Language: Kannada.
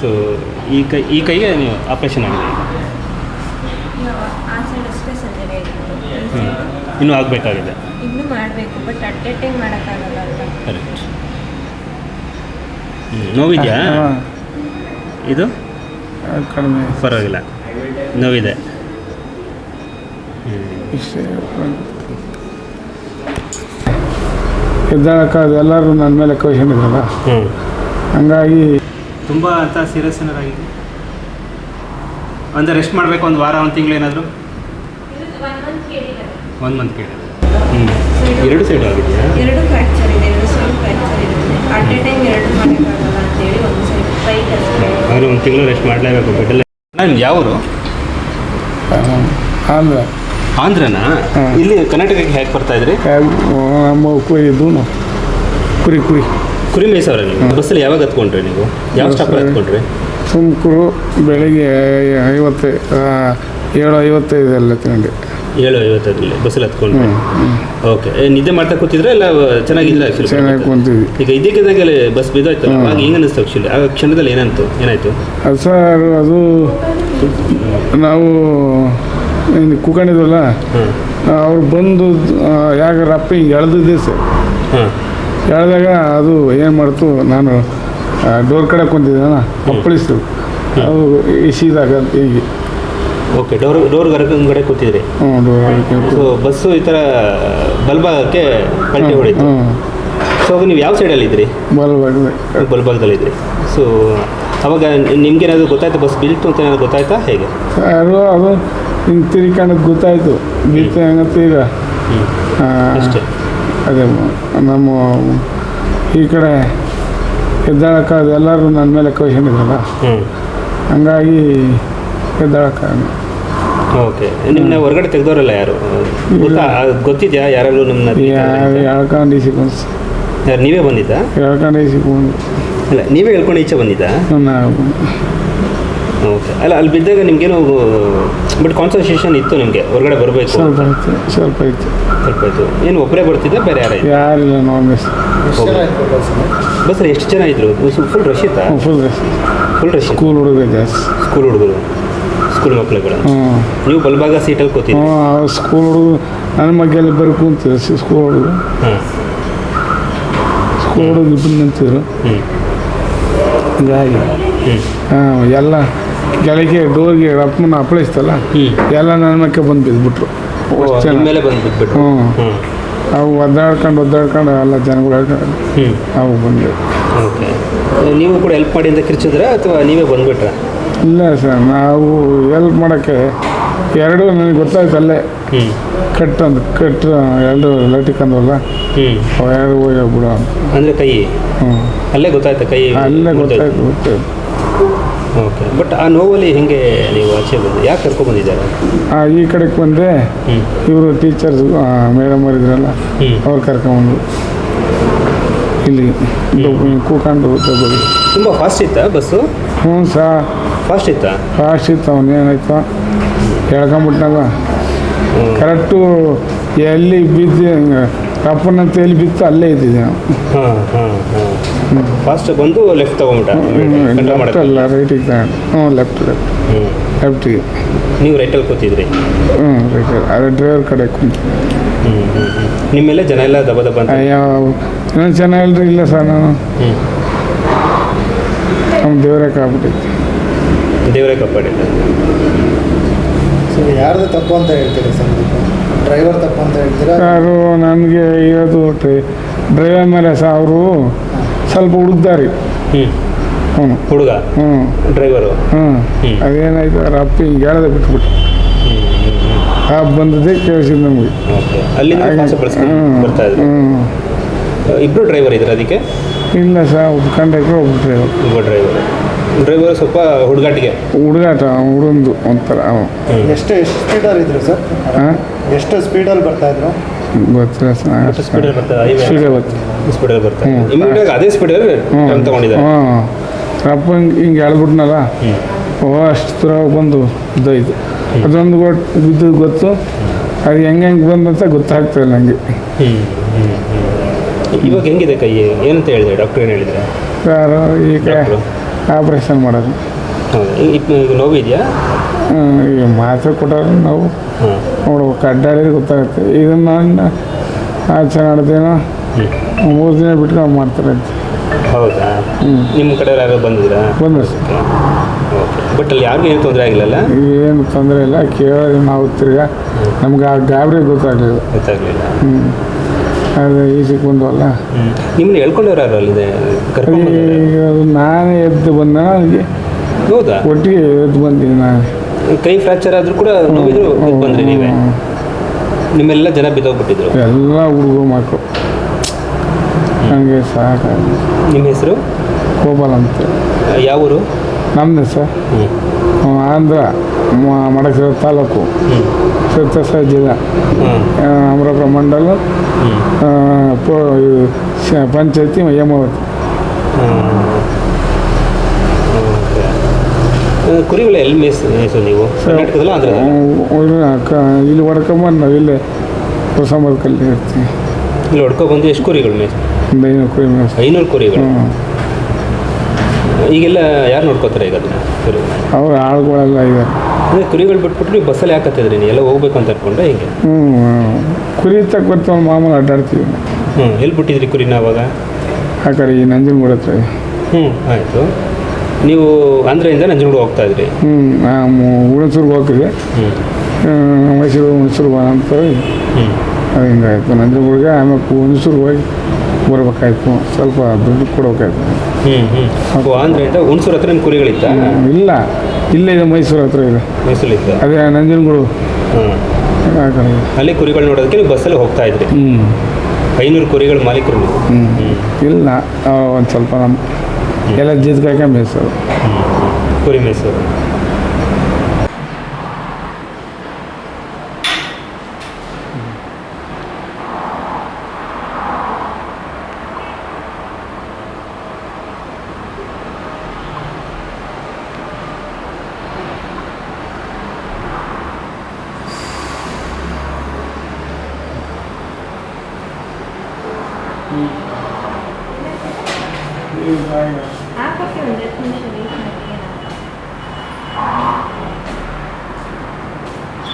ಸೊ ಈ ಕೈ ಈ ಕೈಗೆ ನೀವು ಆಪ್ರೇಷನ್ ಆಗಿದೆ ಈಗ ಇನ್ನೂ ಆಗಬೇಕಾಗಿದೆ. ಇನ್ನೂ ಮಾಡಬೇಕು ಬಟ್ ಅಟ್ ಎ ಟೈಮ್ ಮಾಡೋಕ್ಕಾಗಲ್ಲ ಕರೆಕ್ಟ್ ನೋವಿದೆಯಾ? ಹಾಂ. ಇದು? ಕಡಿಮೆ. ಪರವಾಗಿಲ್ಲ. ನೋವಿದೆ. ಎದ್ದಾಳಕ್ಕಾಗ ಎಲ್ಲರೂ ನನ್ನ ಮೇಲೆ ಕಳ್ಕೊಂಡಿದ್ರಲ್ಲ ಇದ್ರಲ್ಲ ಹಂಗಾಗಿ ತುಂಬ ಅಂತ ಸೀರಿಯಸ್ ಏನಾರಾಗಿದೆ ಅಂದರೆ ರೆಸ್ಟ್ ಮಾಡಬೇಕು ಒಂದು ವಾರ ಒಂದು ತಿಂಗಳು ಏನಾದರೂ? ಒಂದು ಮಂತ್ ಕೇಳಿ ಹ್ಞೂ ಎರಡು ಸೈಡ್ ಆಗಿದೆಯಾ? ಎರಡು ಫ್ರ್ಯಾಕ್ಚರ್ ಇದೆ ಎರಡು ಸೈಡ್ ಫ್ರ್ಯಾಕ್ಚರ್ ಇರುತ್ತೆ ಅಟ್ ಎ ಟೈಮ್ ಎರಡು ಮಾಡೋಕ್ಕಾಗಲ್ಲ ಅಂತೇಳಿ ಒಂದು ಸೈಡ್ ಆದರೆ ಒಂದು ತಿಂಗಳು ರೆಸ್ಟ್ ಮಾಡಲೇಬೇಕು ಬೆಡ್ಡಲ್ಲೇ ನಾನು ಯಾವರು? ಆಂಧ್ರ. ಆಂಧ್ರನಾ? ಇಲ್ಲಿ ಕರ್ನಾಟಕಕ್ಕೆ ಹೇಗೆ ಬರ್ತಾ ಇದ್ರಿ? ನಮ್ಮ ಕುರಿ ಇದು ಕುರಿ. ಕುರಿ ಕುರಿ ನೀವು? ಬಸ್ಸಲ್ಲಿ ಯಾವಾಗ ಹತ್ಕೊಂಡ್ರಿ ನೀವು? ಯಾವ ಸ್ಟಾಪಲ್ಲಿ ಹತ್ಕೊಂಡ್ರಿ? ತುಮಕೂರು ಬೆಳಿಗ್ಗೆ ಐವತ್ತು ಏಳು ಐವತ್ತೈದು ಎಲ್ಲ ತಿಂಡಿ ಏಳು ಐವತ್ತರಲ್ಲಿ ಬಸ್ಸಲ್ಲಿ ಹತ್ಕೊಂಡ್ರಿ? ಓಕೆ. ನಿದ್ದೆ ಮಾಡ್ತಾ ಕೂತಿದ್ರೆ ಇಲ್ಲ ಚೆನ್ನಾಗಿಲ್ಲ ಆ್ಯಕ್ಚುಲಿ ಚೆನ್ನಾಗಿ ಕುಂತಿದ್ವಿ. ಈಗ ಇದಕ್ಕಿದ್ದಾಗಲೇ ಬಸ್ ಬಿದ್ದೋಯ್ತಲ್ಲ ಆಗ ಹೆಂಗೆ ಅನ್ನಿಸ್ತು ಆ್ಯಕ್ಚುಲಿ ಆ ಕ್ಷಣದಲ್ಲಿ ಏನಂತು ಏನಾಯಿತು? ಅದು ಸರ್ ಅದು ನಾವು ಇನ್ನು ಕೂಕೊಂಡಿದ್ವಲ್ಲ ಅವ್ರು ಬಂದು ಯಾಕೆ ರಪ್ಪ ಹಿಂಗೆ ಎಳ್ದಿದ್ದೆ ಸರ್. ಹಾಂ ಎಳ್ದಾಗ ಅದು ಏನು ಮಾಡ್ತು ನಾನು ಡೋರ್ ಕಡೆ ಕುಂತಿದ್ದಾನ ಅಪ್ಪಳಿಸ್ತು ಅದು ಇಸಿದಾಗ ಹೀಗೆ. ಓಕೆ ಡೋರ್ ಡೋರ್ ಹೊರಗಡೆ ಕೂತಿದ್ರಿ? ಹ್ಞೂ ಸೊ ಬಸ್ಸು ಈ ಥರ ಬಲ್ಭಾಗಕ್ಕೆ ಪಲ್ಟಿ ಹೊಡಿತು. ಸೊ ಅವಾಗ ನೀವು ಯಾವ ಸೈಡಲ್ಲಿ ಇದ್ರಿ? ಬಲ್ಭಾಗದಲ್ಲಿ ಬಲ್ಭಾಗದಲ್ಲಿ ಇದ್ರಿ. ಸೊ ಅವಾಗ ನಿಮ್ಗೇನಾದ್ರು ಗೊತ್ತಾಯ್ತು ಬಸ್ ಬೀಳ್ತು ಅಂತ ಏನಾದ್ರು ಗೊತ್ತಾಯ್ತಾ ಹೇಗೆ? ಅದು ಅದು ಹಿಂಗೆ ತಿರ್ಕೊಂಡು ಗೊತ್ತಾಯ್ತು. ಬೀತ ಹೆಂಗ ಈಗ ಅಷ್ಟೇ. ಅದೇ ನಮ್ಮ ಈ ಕಡೆ ಎದ್ದಾಳಕ್ಕಾಗ ಎಲ್ಲರೂ ನನ್ನ ಮೇಲೆ ಕಳ್ಕೊಂಡಿದ್ರಲ್ಲ ಹ್ಞೂ ಹಂಗಾಗಿ ಎದ್ದಾಳಕ್ಕ ಓಕೆ. ನಿಮ್ಮನ್ನ ಹೊರಗಡೆ ತೆಗೆದವರಲ್ಲ ಯಾರು? ಗೊತ್ತಾ? ಗೊತ್ತಿದ್ಯಾ? ಯಾರು ನಿಮ್ಮನ್ನ ಹೇಳ್ಕೊಂಡು ಯಾರು ನೀವೇ ಬಂದಿದ್ದಾ? ಹೇಳ್ಕೊಂಡು ಇಸಿಕೊಂಡು ಇಲ್ಲ ನೀವೇ ಹೇಳ್ಕೊಂಡು ಈಚೆ ಬಂದಿದ್ದಾ? ನಾವು ಓಕೆ ಅಲ್ಲ ಅಲ್ಲಿ ಬಿದ್ದಾಗ ನಿಮಗೇನು ಬಟ್ ಕಾನ್ಸನ್ಟ್ರೇಷನ್ ಇತ್ತು ನಿಮಗೆ ಹೊರಗಡೆ ಬರಬೇಕು ಸ್ವಲ್ಪ ಇತ್ತು ಸ್ವಲ್ಪ ಇತ್ತು ಸ್ವಲ್ಪ ಇತ್ತು ಏನು ಒಬ್ಬರೇ ಬರ್ತಿದ್ದೆ ಬೇರೆ ಯಾರು ಯಾರಿಲ್ಲ ನಾವು ಮಿಸ್ ಬಸ್ ಎಷ್ಟು ಜನ ಇದ್ರು ಫುಲ್ ರಶ್ ಇತ್ತಾ? Full rush full rush school ಹುಡುಗರು ಜಾಸ್ತಿ. ಸ್ಕೂಲ್ ಹುಡುಗರು. ಸ್ಕೂಲ್ ಮಕ್ಕಳುಗಳು ಹ್ಞೂ ನೀವು ಬಲಭಾಗ ಸೀಟಲ್ಲಿ ಕೂತಿ ಹ್ಞೂ ಆ ಸ್ಕೂಲ್ ಹುಡುಗರು ನನ್ನ ಮಗಲ್ಲಿ ಬರೀ ಕುಂತಿದ್ರು ಸ್ಕೂಲ್ ಹುಡುಗರು. ಹಾಂ ಸ್ಕೂಲ್ ಹುಡುಗರು ಇಬ್ಬರು ನಿಂತಿದ್ರು. ಹ್ಞೂ ಹೀಗಾಗಿ. ಹ್ಞೂ ಹಾಂ ಎಲ್ಲ ಕೆಳಗೆ ಡೋರ್ಗೆ ಅಪ್ಪನ ಅಪ್ಪಳಿಸ್ತಲ್ಲ ಎಲ್ಲ ನನ್ನ ಮಕ್ಕೆ ಬಂದು ಬಿದ್ದುಬಿಟ್ರು ಹ್ಞೂ ಅವು ಒದ್ದಾಡ್ಕೊಂಡು ಒದ್ದಾಡ್ಕೊಂಡು ಎಲ್ಲ ಜನಗಳು ಹೇಳ್ಕೊಂಡು ಅವು ಬಂದ್ವಿ. ನೀವು ಕೂಡ ಹೆಲ್ಪ್ ಮಾಡಿ ಅಂತ ಕಿರ್ಚಿದ್ರೆ ಅಥವಾ ನೀವೇ ಬಂದ್ಬಿಟ್ರ? ಇಲ್ಲ ಸರ್ ನಾವು ಹೆಲ್ಪ್ ಮಾಡೋಕ್ಕೆ ಎರಡು ನನಗೆ ಗೊತ್ತಾಯ್ತು ಅಲ್ಲೇ. ಕಟ್ ಅಂತ ಕಟ್ ಎರಡು ಹ್ಞೂ ಅವು ಎರಡು ಹೋಗಿ ಬಿಡು ಅಂತ. ಅಂದರೆ ಕೈ? ಹ್ಞೂ ಅಲ್ಲೇ ಗೊತ್ತಾಯ್ತು ಕೈ? ಅಲ್ಲೇ ಗೊತ್ತಾಯ್ತು ಗೊತ್ತಾಯ್ತು. ಓಕೆ. ಬಟ್ ಆ ನೋವಲ್ಲಿ ಹೆಂಗೆ ನೀವು ಆಚೆ ಬಂದು ಯಾಕೆ ಕರ್ಕೊಂಡ್ಬಂದಿದ್ದಾರೆ ಆ, ಈ ಕಡೆಗೆ ಬಂದರೆ ಇವರು ಟೀಚರ್ಸ್ ಮೇಡಮ್ ಇದ್ರಲ್ಲ ಹ್ಞೂ ಅವ್ರು ಕರ್ಕೊಂಬಂದು ಇಲ್ಲಿ ಕೂಕೊಂಡು ಡಬ್ಬಲ್ಲಿ ತುಂಬ ಫಾಸ್ಟ್ ಇತ್ತಾ ಬಸ್ಸು? ಹ್ಞೂ ಸಾ. ಫಾಸ್ಟ್ ಇತ್ತಾ? ಫಾಸ್ಟ್ ಇತ್ತು ಅವನು ಏನಾಯ್ತು? ಹೇಳ್ಕೊಂಬಿಟ್ನಲ್ಲ ಹ್ಞೂ ಕರೆಕ್ಟು ಎಲ್ಲಿ ಬಿದ್ದು ಕಪ್ಪನಂತ ಎಲ್ಲಿ ಬಿತ್ತು ಅಲ್ಲೇ ಇದ್ದಿದ್ದೆ. ನಾವು ಹಾಂ ಹಾಂ ಹಾಂ. ಫಾಸ್ಟ್ ಬಂದು ಲೆಫ್ಟ್ ತಗೊಂಡ್ಬಿಟ್ಟ ಕಂಟ್ರೋಲ್ ಲೆಫ್ಟ್ ಅಲ್ಲ ರೈಟಿಗೆ ತಗೊಂಡು ಹ್ಞೂ ಲೆಫ್ಟ್ ಲೆಫ್ಟ್ ಹ್ಞೂ ಲೆಫ್ಟಿಗೆ ನೀವು ರೈಟಲ್ಲಿ ಕೂತಿದ್ರಿ. ಹ್ಞೂ ರೈಟ್ ಅದೇ ಡ್ರೈವರ್ ಕಡೆ ಕುಂತು ಹ್ಞೂ ಹ್ಞೂ ಹ್ಞೂ ನಿಮ್ಮ ಮೇಲೆ ಜನ ಎಲ್ಲ ದಬ ದಬ ಅಂತ? ಅಯ್ಯೋ ಜನ ಎಲ್ಲ ಇಲ್ಲ ಸರ್ ನಾನು. ಹ್ಞೂ ನಮ್ಮ ದೇವರೇ ದೇವರೇ ಕಾಪಾಡಿಲ್ಲ ಸರ್ ಯಾರ್ದು ತಪ್ಪು ಅಂತ ಹೇಳ್ತೀರಿ ಸರ್? ಡ್ರೈವರ್ ತಪ್ಪು ಅಂತ ಹೇಳ್ತೀರಾ? ಯಾರು ನನಗೆ ಇರೋದು ಡ್ರೈವರ್ ಮೇಲೆ ಸರ್ ಅವರು ಸ್ವಲ್ಪ ಹುಡುಕ್ದಾರಿ ಹ್ಞೂ ಹ್ಞೂ ಹುಡುಗ? ಹ್ಞೂ ಡ್ರೈವರು ಹ್ಞೂ ಹ್ಮ್. ಅದೇನಾಯ್ತು ರಪ್ಪ ಅಪ್ಪ ಹಿಂಗೆ ಹೇಳದೆ ಬಿಟ್ಬಿಟ್ಟು ಆ ಬಂದದ್ದೇ ಕೇಳಿಸಿದ್ ನಮಗೆ. ಇಬ್ಬರು ಡ್ರೈವರ್ ಇದ್ರ? ಅದಕ್ಕೆ? ಇಲ್ಲ ಸರ್ ಒಬ್ಬ ಕಂಡಕ್ಟರ್ ಒಬ್ಬ ಡ್ರೈವರ್ ಒಬ್ಬ ಡ್ರೈವರ್ ಡ್ರೈವರ್ ಸ್ವಲ್ಪ ಹುಡುಗಾಟಿಗೆ? ಹುಡುಗಾಟ ಹುಡುಗಂದು ಒಂಥರ ಅವ ಎಷ್ಟು ಎಷ್ಟು ಸ್ಪೀಡಲ್ಲಿ ಇದ್ರು ಸರ್? ಎಷ್ಟು ಸ್ಪೀಡಲ್ಲಿ ಬರ್ತಾ ಇದ್ರು? ಗೊತ್ತಿಲ್ಲ ಸರ್ ಸ್ಪೀಡಲ್ಲಿ ಬರ್ತಾ ಸ್ಪೀಡಲ್ಲಿ ಬರ್ತಾರೆ. ಇಮ್ಮಿಡಿಯೇಟ್ ಅದೇ ಸ್ಪೀಡಲ್ಲಿ ಟರ್ನ್ ತಗೊಂಡಿದ್ದಾರೆ. ಹ್ಞೂ ಅಪ್ಪ ಹಿಂಗೆ ಹಿಂಗೆ ಎಳ್ಬಿಟ್ನಲ್ಲ ಓ ಅಷ್ಟು ದೂರ ಬಂದು ಇದ್ದಾಯ್ತು ಅದೊಂದು ಗೊತ್ತು ಬಿದ್ದು ಗೊತ್ತು. ಅದು ಹೆಂಗೆ ಹೆಂಗೆ ಬಂದಂತ ಗೊತ್ತಾಗ್ತಾ ಇಲ್ಲ ನನಗೆ ಇವಾಗ ಹೆಂಗಿದೆ ಕೈ? ಏನಂತ ಹೇಳಿದೆ ಡಾಕ್ಟರ್ ಏನು ಹೇಳಿದ್ರೆ? ಯಾರು? ಈಗ ಆಪ್ರೇಷನ್ ಮಾಡೋದು. ಈಗ ನೋವಿದೆಯಾ ಈಗ ಮಾತ್ರೆ ಕೊಟ್ಟಾರ ನಾವು. ನೋಡ್ಬೇಕು ಅಡ್ಡಾಡಿದ್ರೆ ಗೊತ್ತಾಗುತ್ತೆ. ಇದನ್ನು ನಾನು ಆಚೆ ನಡೆದೇನೋ ಹ್ಞೂ ಮೂರು ದಿನ ಬಿಟ್ಕೊಂಡು ಮಾಡ್ತಾರೆ ಅಂತ. ಹೌದಾ. ನಿಮ್ಮ ಕಡೆ ಯಾರು ಬಂದಿದ್ರಾ ಬಂದ ಬಟ್ ಅಲ್ಲಿ ಯಾರಿಗೂ ಏನು ತೊಂದರೆ ಆಗಿಲ್ಲಲ್ಲ? ಏನು ತೊಂದರೆ ಇಲ್ಲ. ಕೇಳಿ ನಾವು ತಿರ್ಗಾ ನಮ್ಗೆ ಆ ಗಾಬರಿ ಗೊತ್ತಾಗಲಿಲ್ಲ. ಗೊತ್ತಾಗಲಿಲ್ಲ. ಹ್ಞೂ ಅದು ಈಚೆಗೆ ಬಂದವಲ್ಲ. ನಿಮ್ಮನ್ನ ಹೇಳ್ಕೊಂಡವ್ರು ಯಾರು ಅಲ್ಲಿದೆ? ಈಗ ಅದು ನಾನೇ ಎದ್ದು ಬಂದ. ನನಗೆ ಹೌದಾ? ಒಟ್ಟಿಗೆ ಎದ್ದು ಬಂದೀನಿ ನಾನು. ಕೈ ಫ್ರ್ಯಾಕ್ಚರ್ ಆದರೂ ಕೂಡ ಬಂದ್ರಿ ನೀವೇ. ನಿಮ್ಮೆಲ್ಲ ಜನ ಬಿದ್ದೋಗ್ಬಿಟ್ಟಿದ್ರು. ಎಲ್ಲ ಹುಡುಗರು ಮಕ್ಕಳು ನನಗೆ ಸಹಕಾರ ನಿಮ್ಮ ಹೆಸರು? ಗೋಪಾಲ್ ಅಂತ. ಯಾವ ಊರು? ನಮ್ಮದೇ ಸರ್. ಆಂಧ್ರ ಮ- ತಾಲೂಕು. ಸತ್ಯಸಾಯಿ ಜಿಲ್ಲಾ. ಅಮರಾಪುರ ಮಂಡಲ. ಪಂಚಾಯತಿ ಹೇಮಾವತಿ ಓಕೆ ಕುರಿಗಳು ಎಲ್ಲಿ ನೀವು? ಕರ್ನಾಟಕದಲ್ಲ ಆಂಧ್ರ ಇಲ್ಲಿ ಹೊಡ್ಕೊಂಬಂದು ನಾವು ಇಲ್ಲೇ ಹೊಸ ಇರ್ತೀವಿ. ಇಲ್ಲಿ ಹೊಡ್ಕೊ ಬಂದು ಎಷ್ಟು ಕುರಿಗಳು ಐನೂರು ಕುರಿ ಮೇಯ್ಸಿ. ಐನೂರು ಕುರಿಗಳು? ಹ್ಞೂ ಈಗೆಲ್ಲ ಯಾರು ನೋಡ್ಕೋತಾರೆ ಈಗ ಅದನ್ನ ಕುರಿ? ಅವ್ರ ಆಳುಗಳೆಲ್ಲ ಇದ್ದಾರೆ ಕುರಿಗಳು ಬಿಟ್ಬಿಟ್ಟು ನೀವು ಬಸ್ಸಲ್ಲಿ ಹಾಕತ್ತಿದ್ರಿ ನೀವು ಎಲ್ಲ ಹೋಗ್ಬೇಕು ಅಂತ ಅನ್ಕೊಂಡ್ರೆ ಹಿಂಗೆ? ಹ್ಞೂ ಕುರಿ ತಕ್ಕ ಮಾಮೂಲು ಅಡ್ಡಾಡ್ತೀವಿ. ಹ್ಞೂ ಎಲ್ಲಿ ಬಿಟ್ಟಿದ್ರಿ ಕುರಿನ ಅವಾಗ? ಆ ಕಡೆ ಈ ನಂಜನಗೂಡ ಹತ್ರ. ಹ್ಞೂ ಆಯಿತು. ನೀವು ಆಂಧ್ರದಿಂದ ನಂಜನಗೂಡು ಹೋಗ್ತಾ ಇದ್ರಿ? ಹ್ಞೂ ಹುಣಸೂರ್ಗೆ ಹೋಗ್ತೀವಿ. ಹ್ಞೂ ಮೈಸೂರು ಹುಣಸೂರು ಅಂತ ಹ್ಞೂ ಅದು ಹಿಂಗಾಯ್ತು ನಂಜನಗೂಡಿಗೆ ಆಮೇಲೆ ಹುಣಸೂರ್ಗೆ ಹೋಗಿ ಬರ್ಬೇಕಾಯ್ತು. ಸ್ವಲ್ಪ ದುಡ್ಡು ಕೊಡ್ಬೇಕಾಯ್ತು. ಹ್ಞೂ ಆಂಧ್ರದಿಂದ ಹುಣಸೂರು ಹತ್ರ ಕುರಿಗಳಿತ್ತ? ಇಲ್ಲ. ಇಲ್ಲೇ ಇದೆ ಮೈಸೂರು ಹತ್ರ ಇದೆ. ಅದೇ ನಂಜನಗೂಡು. ಆ ಕಡೆ ಅಲ್ಲಿ ಕುರಿಗಳು ನೋಡೋದಕ್ಕೆ ನೀವು ಬಸ್ಸಲ್ಲಿ ಹೋಗ್ತಾ ಇದ್ರಿ. ಹ್ಞೂ ಐನೂರು ಕುರಿಗಳ ಮಾಲೀಕರು ನೀವು ಹ್ಞೂ ಇಲ್ಲ. ಒಂದು ಸ್ವಲ್ಪ ನಮ್ಮ ಎಲ್ಲ ಜಿದ್ಕಾಯ್ಕೆ ಮೈಸೂರು ಕುರಿ ಮೈಸೂರು ಹಾಕೋಕೆ ಒಂದು